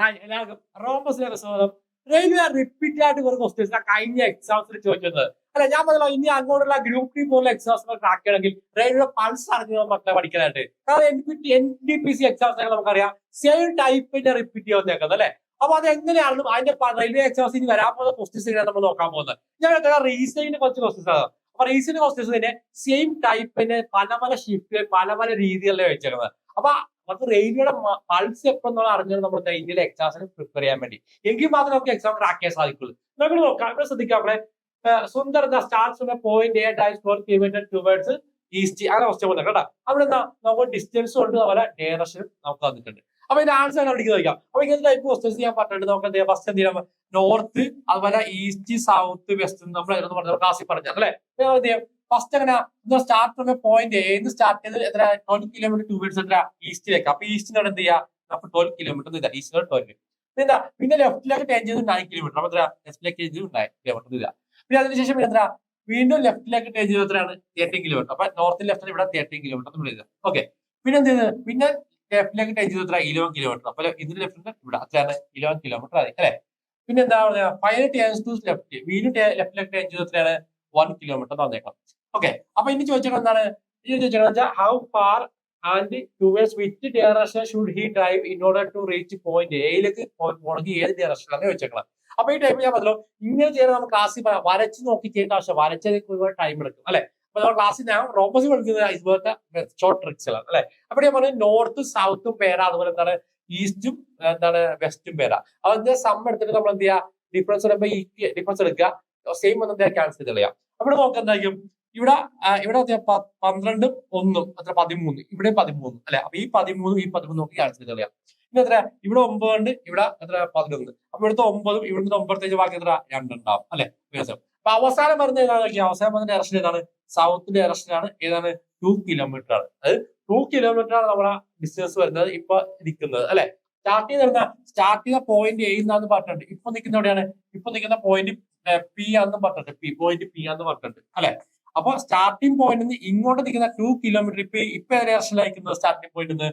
Hi എല്ലാവർക്കും റോമസിന്റെ സ്വാഗതം. Railway repeat ആയിട്ട് കുറച്ച് ക്വസ്റ്റ്യൻസ് കഴിഞ്ഞ എക്സാംസിൽ ചോദിച്ചത്. അല്ല ഞാൻ പറഞ്ഞല്ലോ ഇനി അങ്ങോട്ടുള്ള ഗ്രൂപ്പ് ഡി പോലുള്ള എക്സാംസ് ട്രാക്ക് ചെയ്യണമെങ്കിൽ റെയിൽവേ പൾസ് അറിഞ്ഞ മക്കളെ പഠിക്കാനായിട്ട്. കാരണം N P N D P C exams നമുക്കറിയാം. സെയിം ടൈപ്പിന്റെ റിപ്പീറ്റ് ചെയ്യുന്നേക്കുന്നത് അല്ലെ? അപ്പൊ അത് എങ്ങനെയാണ് അതിന്റെ റെയിൽവേ എക്സാംസ് ഇനി വരാൻ പോകുന്ന ക്വസ്റ്റ്യൻസ് നമ്മൾ നോക്കാൻ പോകുന്നത്. ഞാൻ റീസണിന്റെ കുറച്ച് ക്വസ്റ്റ്യൻസ് ആണ്. അപ്പൊ റീസണിന്റെ ക്വസ്റ്റ്യൻസ് തന്നെ സെയിം ടൈപ്പിന്റെ പല പല ഷിഫ്റ്റ് പല പല രീതികളിലാണ് വെച്ചേക്കുന്നത് അപ്പൊ നമുക്ക് റെയിൽവേയുടെ പൾസ് എപ്പോഴെന്നുള്ള അറിഞ്ഞത് നമ്മുടെ ഇന്ത്യയിലെ എക്സാമിന് പ്രിപ്പയർ ചെയ്യാൻ വേണ്ടി? എങ്കിൽ മാത്രമേ നമുക്ക് എക്സാം ട്രാക്ക് ചെയ്യാൻ സാധിക്കുള്ളൂ. നമുക്ക് നോക്കാം ഇവിടെ ശ്രദ്ധിക്കാം അവിടെ. സുന്ദർ സ്റ്റാർട്സ് പോയിന്റ് എയ്റ്റ് ആയി ഫോർ കിലോമീറ്റർ ടുവേർഡ്സ് ഈസ്റ്റ് അങ്ങനെ ക്വസ്റ്റ്യൻ പോകുന്നത് കേട്ടോ. അവിടെ എന്താ നമുക്ക് ഡിസ്റ്റൻസ് ഉണ്ട് അതുപോലെ ഡയറക്ഷനും നമുക്ക് തന്നിട്ടുണ്ട് അപ്പൊ ഇതിന്റെ ആൻസർ ആണ് നോക്കാം അപ്പൊ ഇങ്ങനത്തെ ടൈപ്പ് ക്വസ്റ്റ്യൻസ് ചെയ്യാൻ പറ്റുന്നുണ്ട് നമുക്ക് എന്താ ഫസ്റ്റ് എന്ത് നോർത്ത് അതുപോലെ ഈസ്റ്റ് സൗത്ത് വെസ്റ്റ് നമ്മൾ പറഞ്ഞ ക്ലാസ്സിൽ പറഞ്ഞു അല്ലെ? ഫസ്റ്റ് അങ്ങനെ സ്റ്റാർട്ട് ഫ്രം പോയിന്റ് എന്ന് സ്റ്റാർട്ട് ചെയ്ത് എത്ര ട്വൽവ് കിലോമീറ്റർ ടു മിനിറ്റ്സ് എത്ര ഈസ്റ്റിലേക്ക് അപ്പൊ ഈസ്റ്റിനോട് എന്ത് ചെയ്യാം? നമുക്ക് ട്വൽവ് കിലോമീറ്റർ ഇതാ ഈസ്റ്റിനോട് ട്വൽവ് എന്താ? പിന്നെ ലെഫ്റ്റിലേക്ക് ടേൺ ചെയ്ത് നയൻ കിലോമീറ്റർ അപ്പൊ എത്ര? ലെഫ്റ്റിലേക്ക് ടേഞ്ച് ചെയ്ത് നയൻ കിലോമീറ്റർ ഇല്ല പിന്നെ അതിനുശേഷം പിന്നെ എത്ര? വീണ്ടും ലെഫ്റ്റിലേക്ക് ടേൺ ചെയ്ത് എത്രയാണ്? തേർട്ടീൻ കിലോമീറ്റർ അപ്പൊ നോർത്തിൽ ലെഫ്റ്റിൽ ഇവിടെ തേർട്ടീൻ കിലോമീറ്റർ നമ്മൾ എഴുതാം ഓക്കെ പിന്നെ എന്ത് ചെയ്ത്? പിന്നെ ലെഫ്റ്റിലേക്ക് ടേൺ ചെയ്ത് എത്ര? ഇലവൻ കിലോമീറ്റർ അപ്പൊ ഇതിന്റെ ലെഫ്റ്റിൽ ഇവിടെ അത്രയാണ് ഇലവൻ കിലോമീറ്റർ ആയി അല്ലെ? പിന്നെ എന്താ പറയുക ഫൈവ് ടേൺസ് ടു ലെഫ്റ്റ് വീണ്ടും ലെഫ്റ്റിലേക്ക് ടേൺ ചെയ്ത് എത്രയാണ്? വൺ കിലോമീറ്റർ തന്നേക്കാം ഓക്കെ അപ്പൊ ഇനി ചോദിച്ചത് എന്താണ്? ഇനി ചോദിച്ചത് how far and towards which direction should he drive in order to reach point എയിലേക്ക് പോകണമെങ്കിൽ ഏത് ഡയറക്ഷനിലാണ് ചോദിച്ചേക്കണം. അപ്പൊ ഈ ടൈമിൽ ഞാൻ പറഞ്ഞല്ലോ ഇങ്ങനെ ചെയ്യാൻ നമ്മൾ ക്ലാസ്സിൽ വരച്ച് നോക്കി ചെയ്യേണ്ട ആവശ്യം വരച്ചതിന് ഒരുപാട് ടൈം എടുക്കും അല്ലെ? അപ്പൊ നമ്മൾ ക്ലാസ്സിൽ ഞാൻ റോബസ് പഠിക്കുന്നത് ഇതുപോലത്തെ ഷോർട്ട് ട്രിക്സുകളാണ് അല്ലെ? അപ്പൊ ഞാൻ പറഞ്ഞു നോർത്തും സൗത്തും പേരാ അതുപോലെ എന്താണ്? ഈസ്റ്റും എന്താണ്? വെസ്റ്റും പേരാ. അതിന്റെ സം എടുത്തിട്ട് നമ്മൾ എന്ത് ചെയ്യുക ഡിഫറൻസ് ഡിഫറൻസ് എടുക്കുക. സെയിം വന്ന് ക്യാൻസൽ ചെയ്ത് കളയാം. അവിടെ നോക്കുക എന്തായിരിക്കും? ഇവിടെ ഇവിടെ പന്ത്രണ്ടും ഒന്നും അത്ര പതിമൂന്ന്. ഇവിടെ പതിമൂന്ന് അല്ലെ? അപ്പൊ ഈ പതിമൂന്നും ഈ പതിമൂന്നും ഒക്കെ ക്യാൻസൽ ചെയ്ത് കളയാം പിന്നെ എത്ര ഇവിടെ ഒമ്പതുണ്ട് ഇവിടെ എത്ര പതിനൊന്ന്. അപ്പൊ ഇവിടുത്തെ ഒമ്പതും ഇവിടുത്തെ ഒമ്പത്തേജ് ബാക്കി എത്ര രണ്ടുണ്ടാവും അല്ലെ? വ്യത്യാസം. അപ്പൊ അവസാനം വരുന്ന ഏതാണ് അവസാനം വരുന്ന ഡയറക്ഷൻ ഏതാണ്? സൗത്ത് ഡയറക്ഷനാണ് ഏതാണ്? ടു കിലോമീറ്റർ ആണ്. അത് ടു കിലോമീറ്റർ ആണ് നമ്മുടെ ഡിസ്റ്റൻസ് വരുന്നത് ഇപ്പൊ നിൽക്കുന്നത് അല്ലെ? സ്റ്റാർട്ട് ചെയ്തിരുന്ന സ്റ്റാർട്ട് ചെയ്ത പോയിന്റ് എ എന്നാന്ന് പറഞ്ഞിട്ടുണ്ട്. ഇപ്പൊ നിൽക്കുന്ന എവിടെയാണ്? ഇപ്പൊ നിൽക്കുന്ന പോയിന്റ് പി ആണെന്ന് പറഞ്ഞിട്ടുണ്ട്. പി പോയിന്റ് പി ആണെന്ന് പറഞ്ഞിട്ടുണ്ട് അല്ലെ? അപ്പൊ സ്റ്റാർട്ടിംഗ് പോയിന്റിൽ നിന്ന് ഇങ്ങോട്ട് നിൽക്കുന്ന ടു കിലോമീറ്റർ ഇപ്പൊ ഇപ്പൊ ഡയറക്ഷനിലായിരിക്കുന്നത് സ്റ്റാർട്ടിംഗ് പോയിന്റ് നിന്ന്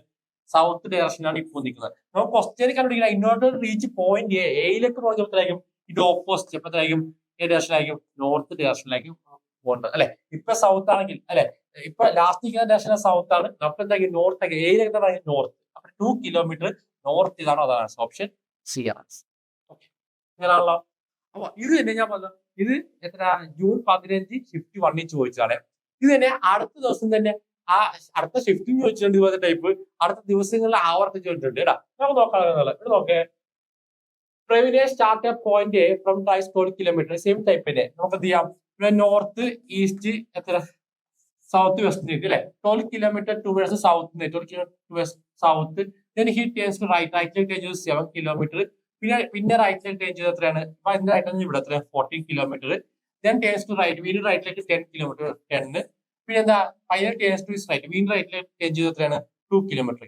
സൗത്ത് ഡയറക്ഷനിലാണ് ഇപ്പോൾ നിൽക്കുന്നത്. നമുക്ക് ക്വസ്റ്റ്യൻ കണ്ടുപിടിക്കണം ഇന്നോട്ട് റീച്ച് പോയിന്റ് എ എയിലേക്ക് പോകുമ്പോഴത്തേക്കും ഇത് ഓപ്പോസിറ്റ് എപ്പോഴത്തേക്കും ഏ ഡയറക്ഷനിലായിരിക്കും നോർത്ത് ഡയറക്ഷനിലായിരിക്കും പോകേണ്ടത് അല്ലെ? ഇപ്പൊ സൗത്ത് ആണെങ്കിൽ അല്ലെ? ഇപ്പൊ ലാസ്റ്റ് നിൽക്കുന്ന ഡയറക്ഷൻ സൗത്ത് ആണ്. അപ്പൊ എന്തായാലും നോർത്ത് ആക്കി പറയുന്നത് നോർത്ത് അപ്പൊ ടു കിലോമീറ്റർ നോർത്ത് ഇതാണോ അതാണ് ഓപ്ഷൻ സി ആണ്. ഓക്കെ ഇങ്ങനെയാണല്ലോ. അപ്പൊ ഇത് തന്നെ ഞാൻ പറഞ്ഞു ഇത് എത്ര? ജൂൺ പതിനഞ്ച് ഷിഫ്റ്റ് വണ്ണിൽ ചോദിച്ചതാണ്. ഇത് തന്നെ അടുത്ത ദിവസം തന്നെ ആ അടുത്ത ഷിഫ്റ്റും ചോദിച്ചിട്ടുണ്ട് ഇതുപോലത്തെ ടൈപ്പ് അടുത്ത ദിവസങ്ങളിൽ ആവർത്തി ചോദിച്ചിട്ടുണ്ട് നമുക്ക് നോക്കാം ഇവിടെ നോക്കേ. പ്രവിനെ സ്റ്റാർട്ട് പോയിന്റ് ഫ്രം ട്രൈസ് ട്വൽവ് കിലോമീറ്റർ സെയിം ടൈപ്പിന്റെ നമുക്ക് എന്ത് ചെയ്യാം? നോർത്ത് ഈസ്റ്റ് എത്ര? സൗത്ത് വെസ്റ്റ് അല്ലെ? Twelve kilometre to towards south twelve kilometre south then he turns right right seven kilometre പിന്നെ പിന്നെ റൈറ്റിലേക്ക് ടേൺ ചെയ്ത് എത്രയാണ് അപ്പൊ അതിന്റെ റൈറ്റ് ഇവിടെ എത്രയാണ് fourteen kilometre then turns to right വീണ്ടും റൈറ്റിലേക്ക് ടെൻ കിലോമീറ്റർ ടെന്ന് പിന്നെ എന്താ? ഫൈനൽ ടേൺസ് ടു റൈറ്റ് വീണ്ടും റൈറ്റിലേക്ക് ടേൺ ചെയ്ത് എത്രയാണ് ടു കിലോമീറ്റർ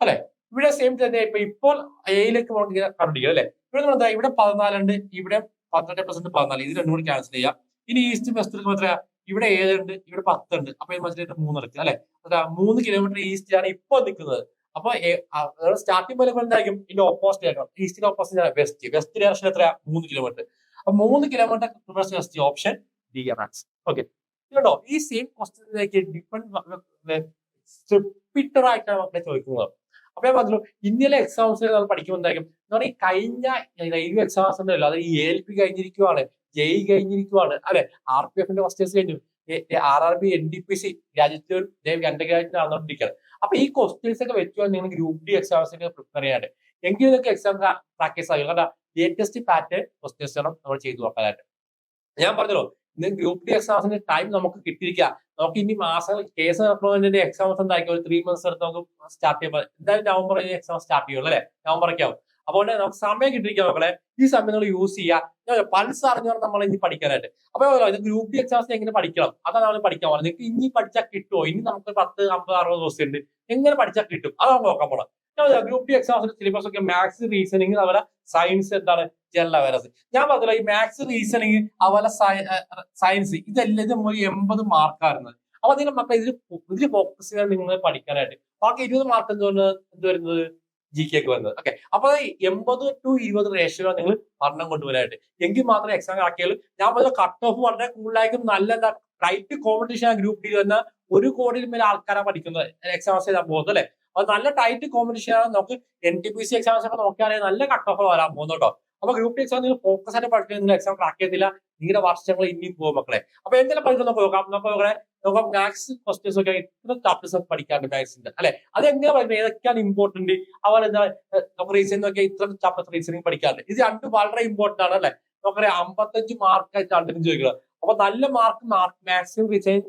അല്ലെ? ഇവിടെ സെയിം തന്നെ. ഇപ്പൊ ഇപ്പോൾ എയിലേക്ക് കണ്ടുപിടിക്കുക അല്ലെ? ഇവിടെ നമ്മൾ എന്താ? ഇവിടെ പതിനാലുണ്ട് ഇവിടെ പന്ത്രണ്ട് പെർസെന്റ് പതിനാല്. ഇത് രണ്ടും കൂടി ക്യാൻസൽ ചെയ്യാം. ഇനി ഈസ്റ്റ് വെസ്റ്റ് എത്രയാ? ഇവിടെ ഏഴുണ്ട് ഇവിടെ പത്തുണ്ട് അപ്പൊ മനസ്സിലായിട്ട് മൂന്ന് എടുക്കുക അല്ലെ? മൂന്ന് കിലോമീറ്റർ ഈസ്റ്റ് ആണ് ഇപ്പൊ നിൽക്കുന്നത് അപ്പൊ സ്റ്റാർട്ടിംഗ് പോലെ എന്തായിരിക്കും? ഇതിന്റെ ഓപ്പോസിറ്റ് ആയിരിക്കും ഈസ്റ്റിന്റെ ഓപ്പോസിറ്റ് വെസ്റ്റ് വെസ്റ്റ് ഡയറക്ഷൻ എത്ര മൂന്ന് കിലോമീറ്റർ അപ്പൊ മൂന്ന് kilometre west option D ans okay കേട്ടോ ഈ സെയിം ക്വസ്റ്റ്യനിലേക്ക് ഡിഫറെന്റ് ആയിട്ടാണ് മക്കളെ ചോദിക്കുന്നത്. അപ്പൊ ഞാൻ പറഞ്ഞു ഇന്ത്യയിലെ എക്സാംസ് നമ്മൾ പഠിക്കുമ്പോൾ എന്തായിരിക്കും? എന്ന് പറഞ്ഞാൽ കഴിഞ്ഞ റെയിൽവേ എക്സാംസ് ഉണ്ടല്ലോ. അത് ഈ എൽ പി കഴിഞ്ഞിരിക്കുവാണ് ജെഇ കഴിഞ്ഞിരിക്കുവാണ്. അല്ലെ? ആർ പി എഫിന്റെ ഫസ്റ്റേഴ്സ് കഴിഞ്ഞു. R R B N D P C രാജ്യത്ത് അണ്ടർഗ്രാജുവേറ്റ് നടന്നുകൊണ്ടിരിക്കുകയാണ് അപ്പൊ ഈ ക്വസ്റ്റ്യൻസ് ഒക്കെ വെച്ചുകൊണ്ട് നിങ്ങൾ ഗ്രൂപ്പ് ഡി എക്സാംസിന് പ്രിപ്പയർ ചെയ്യാണ്ട് എങ്കിൽ നിങ്ങൾക്ക് എക്സാം പ്രാക്ടീസ് ആകും കാരണം ലേറ്റസ്റ്റ് പാറ്റേൺ ക്വസ്റ്റ്യൻസ് വേണം നമ്മൾ ചെയ്തു നോക്കാനായിട്ട്. ഞാൻ പറഞ്ഞല്ലോ ഇന്ന് ഗ്രൂപ്പ് ഡി എക്സാംസിന്റെ ടൈം നമുക്ക് കിട്ടിയിരിക്കുക നമുക്ക് ഇനി മാസങ്ങൾ കേസ് അപ്ലോമെന്റിന്റെ എക്സാംസ് എന്തായിരിക്കും? ഒരു ത്രീ മന്ത്സ് എടുത്ത് നമുക്ക് സ്റ്റാർട്ട് ചെയ്യുമ്പോൾ എന്തായാലും നവംബർ എക്സാം സ്റ്റാർട്ട് ചെയ്യുള്ളൂ അല്ലെ? നവംബർ ഒക്കെ ആവും. അപ്പോൾ നമുക്ക് സമയം കിട്ടിയിരിക്കുക മക്കളെ. ഈ സമയം നിങ്ങൾ യൂസ് ചെയ്യുക. പൾസ് അറിഞ്ഞാൽ നമ്മൾ ഇനി പഠിക്കാനായിട്ട്. അപ്പൊ ഇത് ഗ്രൂപ്പ് ഡി എക്സാംസ് എങ്ങനെ പഠിക്കണം? അതാണ് നമ്മൾ പഠിക്കാൻ പോകുന്നത് നിങ്ങൾക്ക് ഇനി പഠിച്ചാൽ കിട്ടുമോ ഇനി നമുക്ക് പത്ത് അമ്പത് അറുപത് ദിവസം ഉണ്ട്. എങ്ങനെ പഠിച്ചാൽ കിട്ടും? അതാണ് നോക്കാൻ പോകണം ഗ്രൂപ്പ് ഡി എക്സാംസിന്റെ സിലബസ് ഒക്കെ മാത്സ് റീസണിങ് അതുപോലെ സയൻസ് എന്താണ്? ജനറൽ അവയർനെസ് ഞാൻ പറഞ്ഞില്ല ഈ മാത്സ് റീസണിങ് അതുപോലെ സയൻസ് ഇതെല്ലാം ഇത് എൺപത് മാർക്കായിരുന്നത് അപ്പൊ നിങ്ങൾ മക്കളെ ഇതിൽ ഇതിൽ ഫോക്കസ് ചെയ്യാൻ നിങ്ങൾ പഠിക്കാനായിട്ട്. ബാക്കി ഇരുപത് മാർക്ക് എന്ത് എന്ത് വരുന്നത്? ജി കെ ഒക്കെ വരുന്നത് ഓക്കെ അപ്പൊ എൺപത് ടു ഇരുപത് റേഷ്യോ നിങ്ങൾ പഠനം കൊണ്ടുവരാനായിട്ട്. എങ്കിൽ മാത്രമേ എക്സാം ആക്കിയാൽ ഞാൻ പറഞ്ഞ കട്ട് ഓഫ് വളരെ കൂടുതലായിരിക്കും നല്ല എന്താ ടൈറ്റ് കോമ്പറ്റീഷൻ ഗ്രൂപ്പ് ഡി വന്ന ഒരു കോടിയിൽ മേലെ ആൾക്കാരാണ് പഠിക്കുന്നത്. എക്സാംസ് എഴുതാൻ പോകുന്നത് അല്ലെ? അപ്പൊ നല്ല ടൈറ്റ് കോമ്പറ്റീഷൻ ആണ്. നമുക്ക് N T P C exams ഒക്കെ നോക്കിയാണെങ്കിൽ നല്ല കട്ട് ഓഫ് വരാൻ പോകുന്നു കേട്ടോ അപ്പൊ ഗ്രൂപ്പ് ടി എക്സാം നിങ്ങൾ ഫോക്കസ് ആയിട്ട് പഠിക്കുന്നത് നിങ്ങൾ എക്സാം ക്രാക്ക് ചെയ്തില്ല. നിങ്ങളുടെ വർഷങ്ങൾ ഇനിയും പോകും മക്കളെ. അപ്പൊ എന്തെല്ലാം പഠിക്കുന്ന നോക്കാം. നമുക്ക് നോക്കണേ നോക്കാം. മാത്സ് ക്വസ്റ്റ്യൻസ് ഒക്കെ ഇത്ര ചാപ്റ്റേഴ്സ് ഒക്കെ പഠിക്കാറുണ്ട് മാത്സിന്റെ അല്ലെ? അത് എങ്ങനെ പഠിക്കുന്നത് ഏതൊക്കെയാണ് ഇമ്പോർട്ടന്റ് അതുപോലെ എന്താ നമുക്ക് റീസണിംഗ് ഒക്കെ ഇത്ര ചാപ്റ്റേഴ്സ് റീസണിംഗ് പഠിക്കാറുണ്ട് ഇത് രണ്ടും വളരെ ഇമ്പോർട്ടന്റ് ആണ് അല്ലെ? നമുക്കറിയാം അമ്പത്തഞ്ച് മാർക്കായിട്ടാണ് ഇതിന് ചോദിക്കുന്നത് അപ്പൊ നല്ല മാർക്ക് മാർക്ക് മാക്സിമം റീസണിംഗ്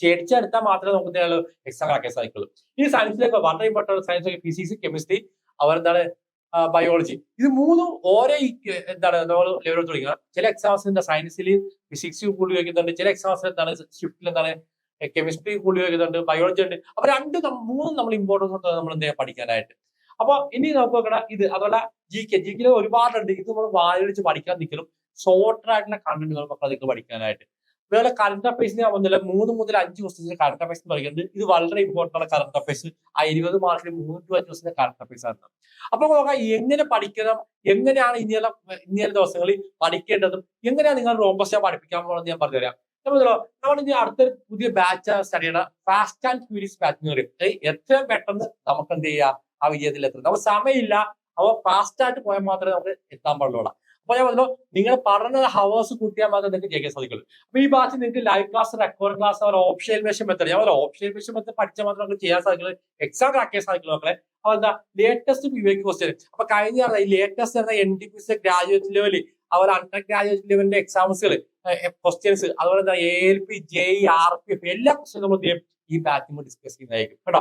ചേടിച്ചെടുത്താൽ മാത്രമേ നമുക്ക് എന്താണ് എക്സാം ആക്കാൻ സാധിക്കുള്ളൂ. ഈ സയൻസിലേക്ക് വളരെ ഇമ്പോർട്ടന്റ് സയൻസ് ഫിസിക്സ് കെമിസ്ട്രി അവരെന്താണ് ബയോളജി ഇത് മൂന്നും ഓരോ എന്താണ് നമ്മൾ ലെവൽ തുടങ്ങുക ചില എക്സാംസ് എന്താ സയൻസിൽ ഫിസിക്സ് കൂടി ഉപയോഗിക്കുന്നുണ്ട്. ചില എക്സാംസിൽ എന്താണ് ഷിഫ്റ്റിൽ എന്താണ് കെമിസ്ട്രി കൂടി ഉപയോഗിക്കുന്നുണ്ട്. ബയോളജി ഉണ്ട്. അപ്പൊ രണ്ട് മൂന്നും നമ്മൾ ഇമ്പോർട്ടൻസ് ഉണ്ട് നമ്മൾ എന്താ പഠിക്കാനായിട്ട്. അപ്പൊ ഇനി നമുക്ക് ഇത് അതുപോലെ ജി കെ ജി കെ ഒരുപാടുണ്ട്. ഇത് നമ്മൾ വായിച്ച് പഠിക്കാൻ നിൽക്കലും ഷോർട്ടർ ആയിട്ടുള്ള കണ്ടന്റുകൾ മക്കൾ അതൊക്കെ പഠിക്കാനായിട്ട്. വേറെ കറണ്ട് അഫയേഴ്സിന് വന്നില്ല മൂന്ന് മുതൽ അഞ്ച് ക്വസ്റ്റ്യൻസ് കറണ്ട് അഫയേഴ്സ് പറയുന്നത് ഇത് വളരെ ഇമ്പോർട്ടന്റ് ആണ് കറണ്ട് അഫയേഴ്സ് ആ ഇരുപത് മാർക്കിൽ മൂന്ന് ടു അഞ്ച് ക്വസ്റ്റ്യൻ കറണ്ട് അഫയേഴ്സ് ആണ്. അപ്പൊ നോക്കാം എങ്ങനെ പഠിക്കണം എങ്ങനെയാണ് ഇനിയുള്ള ഇനിയുള്ള ദിവസങ്ങളിൽ പഠിക്കേണ്ടതും എങ്ങനെയാണ് നിങ്ങൾ റോംബസ് പഠിപ്പിക്കാൻ പോകുന്നത് ഞാൻ പറഞ്ഞുതരാം. നമ്മൾ ഇനി അടുത്തൊരു പുതിയ ബാച്ച് സ്റ്റഡി ചെയ്യണം ഫാസ്റ്റ് ആൻഡ് ഫ്യൂരിയസ് ബാച്ച് എന്ന് പറയും. എത്രയും പെട്ടെന്ന് നമുക്ക് എന്ത് ചെയ്യാം? ആ വിജയത്തിൽ എത്തണം നമുക്ക് സമയമില്ല. അപ്പോൾ ഫാസ്റ്റ് ആയിട്ട് പോയാൽ മാത്രമേ നമുക്ക് എത്താൻ പാടുള്ളൂ. അപ്പൊ ഞാൻ പറഞ്ഞു നിങ്ങൾ പഠന ഹവേഴ്സ് കൂട്ടിയാൽ മാത്രമേ നിങ്ങൾക്ക് ജയിക്കാൻ സാധിക്കുള്ളൂ. അപ്പൊ ഈ ബാച്ച് നിങ്ങൾക്ക് ലൈവ് ക്ലാസ് റെക്കോർഡ് ക്ലാസ് അവർ ഓപ്ഷൻ മെഷൻ മെത്തേഡ് ഞാൻ ഓപ്ഷൻ മെഷൻ മെത്തേഡ് പഠിച്ചാൽ മാത്രമേ നമുക്ക് ചെയ്യാൻ സാധിക്കുള്ളൂ എക്സാം ക്രാക്ക് ചെയ്യാൻ സാധിക്കുള്ളൂ മക്കളെ. അപ്പൊ എന്താ ലേറ്റസ്റ്റ് പി വൈക്ക് ക്വസ്റ്റ്യൻ അപ്പൊ കഴിഞ്ഞ ഈ ലേറ്റസ്റ്റ് എന്ന N D P C graduate ലെവലിൽ അതുപോലെ അണ്ടർ ഗ്രാജുവേറ്റ് ലെവലിന്റെ എക്സാംസുകൾ ക്വസ്റ്റ്യൻസ് അതുപോലെ എന്താ L P J R P F എല്ലാ ക്വസ്റ്റ്യൻ നമ്മൾ എന്ത് ഈ ബാച്ചിൽ ഡിസ്കസ് ചെയ്യുന്നതായിരിക്കും. കേട്ടോ?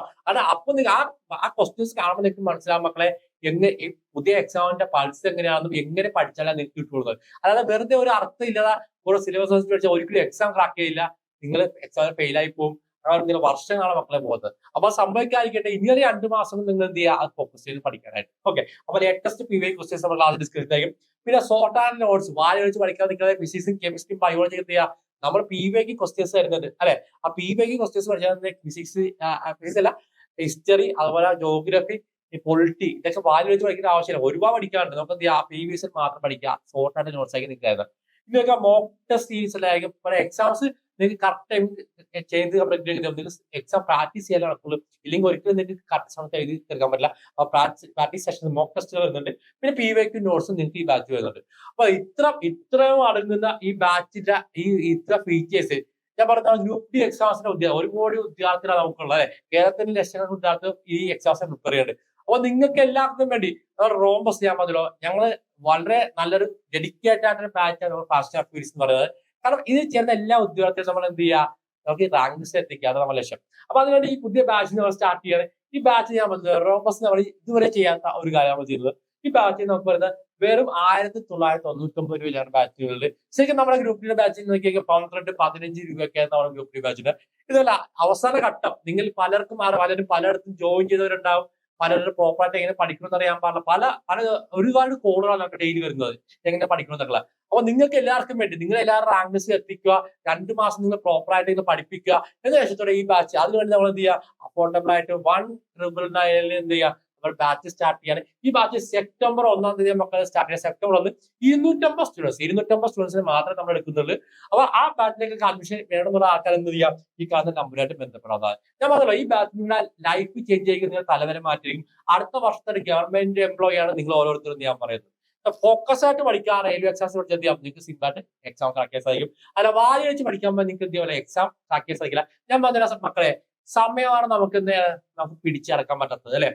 അപ്പൊ നിങ്ങൾ ആ ആ ക്വസ്റ്റ്യൻസ് കാണുമ്പോൾ നിങ്ങൾക്ക് മനസ്സിലാവും മക്കളെ എങ്ങനെ പുതിയ എക്സാമിന്റെ പൾസ് എങ്ങനെയാണെന്നും എങ്ങനെ പഠിച്ചാലാണ് നിങ്ങൾക്ക് കിട്ടുള്ളത് അതായത് വെറുതെ ഒരു അർത്ഥം ഇല്ലാതെ കുറെ സിലബസ് പഠിച്ചാൽ ഒരിക്കലും എക്സാം ക്രാക്ക് ചെയ്യില്ല. നിങ്ങൾ എക്സാമിൽ ഫെയിൽ ആയി പോകും അങ്ങനെ നിങ്ങൾ വർഷങ്ങളാണ് മക്കളെ പോകുന്നത്. അപ്പൊ സംഭവിക്കാതിരിക്കട്ടെ ഇനി ഒരു രണ്ട് മാസം നിങ്ങൾ എന്ത് ചെയ്യുക? അത് ഫോക്കസ് ചെയ്ത് പഠിക്കാനായിട്ട്. ഓക്കെ അപ്പൊ ലേറ്റസ്റ്റ് പി വൈ ക്വസ്റ്റ്യൻസ് നമ്മൾ ക്ലാസ് ഡിസ്കസ് ചെയ്യും പിന്നെ ഷോർട്ട് ആൻഡ് നോട്ട്സ് വായ വെച്ച് പഠിക്കാതെ നിൽക്കാതെ ഫിസിക്സും കെമിസ്ട്രിയും ബയോളജി എന്ത് ചെയ്യുക? നമ്മൾ പി വൈക്ക് ക്വസ്റ്റ്യൻസ് വരുന്നത് അല്ലെ? ആ പി വൈക്ക് ക്വസ്റ്റ്യൻസ് പഠിച്ചാൽ ഫിസിക്സ് ഫിസിക്സ് അല്ല ഹിസ്റ്ററി അതുപോലെ ജോഗ്രഫി ഈ പൊളിറ്റി ഇതൊക്കെ വാല്യൂ വെച്ച് പഠിക്കേണ്ട ആവശ്യമില്ല. ഒരുപാട് പഠിക്കാറുണ്ട്. നമുക്ക് എന്ത് ചെയ്യാം? പി വി മാത്രം പഠിക്കുക ഷോർട്ട് ആൻഡ് നോട്ട്സ് ആക്കി നിൽക്കായിരുന്നു ഇതൊക്കെ മോക്ക് ടെസ്റ്റ് സീരീസിലായിരിക്കും പല എക്സാംസ് നിങ്ങൾക്ക് കറക്റ്റ് ടൈം ചെയ്ത് നിങ്ങൾക്ക് എക്സാം പ്രാക്ടീസ് ചെയ്യാൻ നടക്കുള്ളൂ. ഇല്ലെങ്കിൽ ഒരിക്കലും നിങ്ങൾക്ക് കറക്റ്റ് സമയത്ത് എഴുതി തീർക്കാൻ പറ്റില്ല. അപ്പൊ പ്രാക്ടീസ് സെഷൻ മോക്ക് ടെസ്റ്റ് വരുന്നുണ്ട്. പിന്നെ പി വൈക്കും നോട്ട്സും നിങ്ങൾക്ക് ഈ ബാച്ച് വരുന്നുണ്ട്. അപ്പൊ ഇത്ര ഇത്രയും അടങ്ങുന്ന ഈ ബാച്ചിന്റെ ഈ ഇത്ര ഫീച്ചേഴ്സ് ഞാൻ പറഞ്ഞ ഗ്രൂപ്പ് ഡി എക്സാംസിന്റെ ഉദ്യോഗം ഒരു കോടി ഉദ്യോഗാർത്ഥികളാണ് നമുക്കുള്ളത് അല്ലെ? ലക്ഷങ്ങൾ ഉദ്യോഗാർത്ഥികൾ ഈ എക്സാംസിന് പ്രിപ്പയർ ചെയ്യുന്നുണ്ട്. അപ്പൊ നിങ്ങൾക്ക് എല്ലാവർക്കും വേണ്ടി റോംബസ് ചെയ്യാൻ മതിയല്ലോ ഞങ്ങൾ വളരെ നല്ലൊരു ഡെഡിക്കേറ്റഡ് ആയിട്ടൊരു ആണ് ഫാസ്റ്റ് ആഫീസ് എന്ന് പറയുന്നത്. കാരണം ഇത് ചേർന്ന എല്ലാ ഉദ്യോഗാർത്ഥികളും നമ്മൾ എന്ത് ചെയ്യുക നമുക്ക് റാങ്ക് ലിസ്റ്റ് എത്തിക്കുക. അത് നമ്മുടെ ലക്ഷ്യം. അപ്പൊ അതിനുവേണ്ടി ഈ പുതിയ ബാച്ച് നമ്മൾ സ്റ്റാർട്ട് ചെയ്യാണ്. ഈ ബാച്ച് ഞാൻ പറഞ്ഞത് റോംബസ് നമ്മൾ ഇതുവരെ ചെയ്യാത്ത ഒരു കാര്യം നമ്മൾ ചെയ്യുന്നത്. ഈ ബാച്ച് നമുക്ക് പറയുന്നത് വെറും ആയിരത്തി തൊള്ളായിരത്തി തൊണ്ണൂറ്റൊമ്പത് രൂപയിലാണ് ബാച്ചുകളിൽ ശരിക്കും നമ്മുടെ ഗ്രൂപ്പ് ഡി ബാച്ചിൽ നോക്കിയാൽ പന്ത്രണ്ട് പതിനഞ്ച് രൂപയൊക്കെയാണ് നമ്മുടെ ഗ്രൂപ്പ് ഡി ബാച്ചിന് ഇതല്ല അവസാന ഘട്ടം. നിങ്ങൾ പലർക്കും പലരും പലയിടത്തും ജോയിൻ ചെയ്തവരുണ്ടാവും. പലരുടെ പ്രോപ്പറായിട്ട് എങ്ങനെ പഠിക്കണമെന്ന് അറിയാൻ പാടില്ല. പല പല ഒരുപാട് കോളുകളാണ് നമുക്ക് ഡെയിലി വരുന്നത്. എങ്ങനെ പഠിക്കണമെന്നുള്ള അപ്പൊ നിങ്ങൾക്ക് എല്ലാവർക്കും വേണ്ടി നിങ്ങൾ എല്ലാവരും റാങ്ക് ലിസ്റ്റ് എത്തിക്കുക. രണ്ട് മാസം നിങ്ങൾ പ്രോപ്പറായിട്ട് നിങ്ങൾ പഠിപ്പിക്കുക. എന്ന ലക്ഷ്യത്തോടെ ഈ ബാച്ച് അതിനുവേണ്ടി നമ്മൾ എന്ത് ചെയ്യുക? അഫോർഡബിൾ ആയിട്ട് വൺ ട്രിപ്പിൾ നയനിൽ എന്ത് ചെയ്യുക? നമ്മൾ ബാച്ച് സ്റ്റാർട്ട് ചെയ്യാണ്. ഈ ബാച്ച് സെപ്റ്റംബർ ഒന്നാം തീയതി നമുക്ക് സ്റ്റാർട്ട് ചെയ്യാം. സെപ്റ്റംബർ ഒന്ന്. ഇരുന്നൂറ്റമ്പത് സ്റ്റുഡൻസ് ഇരുന്നൂറ്റമ്പത് സ്റ്റുഡൻസിന് മാത്രമേ നമ്മൾ എടുക്കുന്നുള്ളൂ. അപ്പൊ ആ ബാച്ചിലേക്ക് അഡ്മിഷൻ വേണമെന്നുള്ള ആൾക്കാർ എന്ത് ചെയ്യാം? ഈ കാണുന്ന കമ്പനിയായിട്ട് ബന്ധപ്പെടാതാണ് ഞാൻ പറഞ്ഞല്ലോ ഈ ബാച്ച് നിങ്ങളുടെ ലൈഫ് ചേഞ്ച് ചെയ്യുന്ന തലവരെ മാറ്റിയിരിക്കും. അടുത്ത വർഷത്തെ ഗവൺമെന്റ് എംപ്ലോയി ആണ് നിങ്ങൾ ഓരോരുത്തരും ഞാൻ പറയുന്നത്. ഫോക്കസ് ആയിട്ട് പഠിക്കാൻ റെയിൽവേ എക്സാംസ് പഠിച്ചാൽ ചെയ്യാം? നിങ്ങൾക്ക് സിമ്പായിട്ട് എക്സാം ക്രാക്കിയാൻ സാധിക്കും. അല്ല വാരി വെച്ച് പഠിക്കുമ്പോൾ നിങ്ങൾക്ക് എന്ത് ചെയ്യാൻ എക്സാം ക്രാക്കിയാൻ സാധിക്കില്ല. ഞാൻ പറഞ്ഞ മക്കളെ സമയമാണ് നമുക്ക് എന്ത് നമുക്ക് പിടിച്ചടക്കാൻ പറ്റാത്തത് അല്ലെ?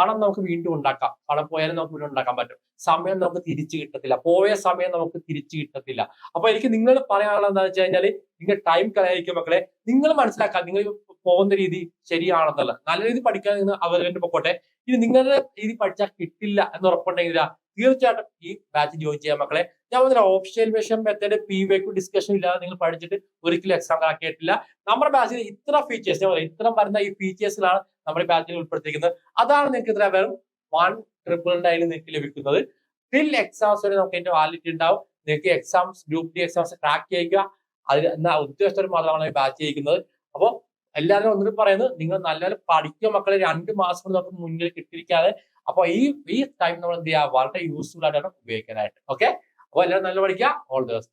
പണം നമുക്ക് വീണ്ടും ഉണ്ടാക്കാം. പണം പോയാലും നമുക്ക് വീണ്ടും ഉണ്ടാക്കാൻ പറ്റും. സമയം നമുക്ക് തിരിച്ചു കിട്ടത്തില്ല. പോയ സമയം നമുക്ക് തിരിച്ചു കിട്ടത്തില്ല. അപ്പൊ എനിക്ക് നിങ്ങൾ പറയാനുള്ളത് എന്താ വെച്ച് കഴിഞ്ഞാൽ നിങ്ങൾ ടൈം കളയായിരിക്കും മക്കളെ. നിങ്ങൾ മനസ്സിലാക്കാം നിങ്ങൾ പോകുന്ന രീതി ശരിയാണെന്നല്ല നല്ല രീതി പഠിക്കാൻ നിങ്ങൾ അവരുടെ പൊക്കോട്ടെ. ഇനി നിങ്ങളുടെ രീതി പഠിച്ചാൽ കിട്ടില്ല എന്ന് ഉറപ്പുണ്ടെങ്കിൽ തീർച്ചയായിട്ടും ഈ ബാച്ച് ജോയിൻ ചെയ്യാൻ മക്കളെ. ഞാൻ പറഞ്ഞ ഓപ്ഷനേഷൻ മെത്തേഡ് പി വേക്കും ഡിസ്കഷൻ ഇല്ലാതെ നിങ്ങൾ പഠിച്ചിട്ട് ഒരിക്കലും എക്സാം ആക്കിയിട്ടില്ല നമ്മുടെ ബാച്ചിൽ ഇത്ര ഫീച്ചേഴ്സ് ഞാൻ പറയാം ഇത്ര വരുന്ന ഈ ഫീച്ചേഴ്സിലാണ് നമ്മുടെ ബാച്ചിൽ ഉൾപ്പെടുത്തിയിരിക്കുന്നത്. അതാണ് നിങ്ങൾക്ക് ഇത്ര വെറും വൺ ട്രിപ്പിൾ നയൻ നിങ്ങൾക്ക് ലഭിക്കുന്നത്. ടിൽ എക്സാംസ് വരെ നമുക്ക് അതിന്റെ വാലിറ്റി ഉണ്ടാവും. നിങ്ങൾക്ക് exams group D exams crack ചെയ്യുക അതിൽ എന്നാ ഉദ്യോഗസ്ഥർ മാത്രമാണ് ബാച്ച് ചെയ്യിക്കുന്നത്. അപ്പോൾ എല്ലാവരും ഒന്നിനും പറയുന്നത് നിങ്ങൾ നല്ലപോലെ പഠിക്കുക മക്കളെ. രണ്ട് മാസം കൊണ്ട് നമുക്ക് മുന്നിൽ കിട്ടിയിരിക്കാതെ അപ്പൊ ഈ ഈ ടൈം നമ്മൾ എന്ത് ചെയ്യുക? വളരെ യൂസ്ഫുൾ ആയിട്ടാണ് ഉപയോഗിക്കാനായിട്ട്. ഓക്കെ അപ്പൊ എല്ലാവരും നല്ല പഠിക്കുക. All the best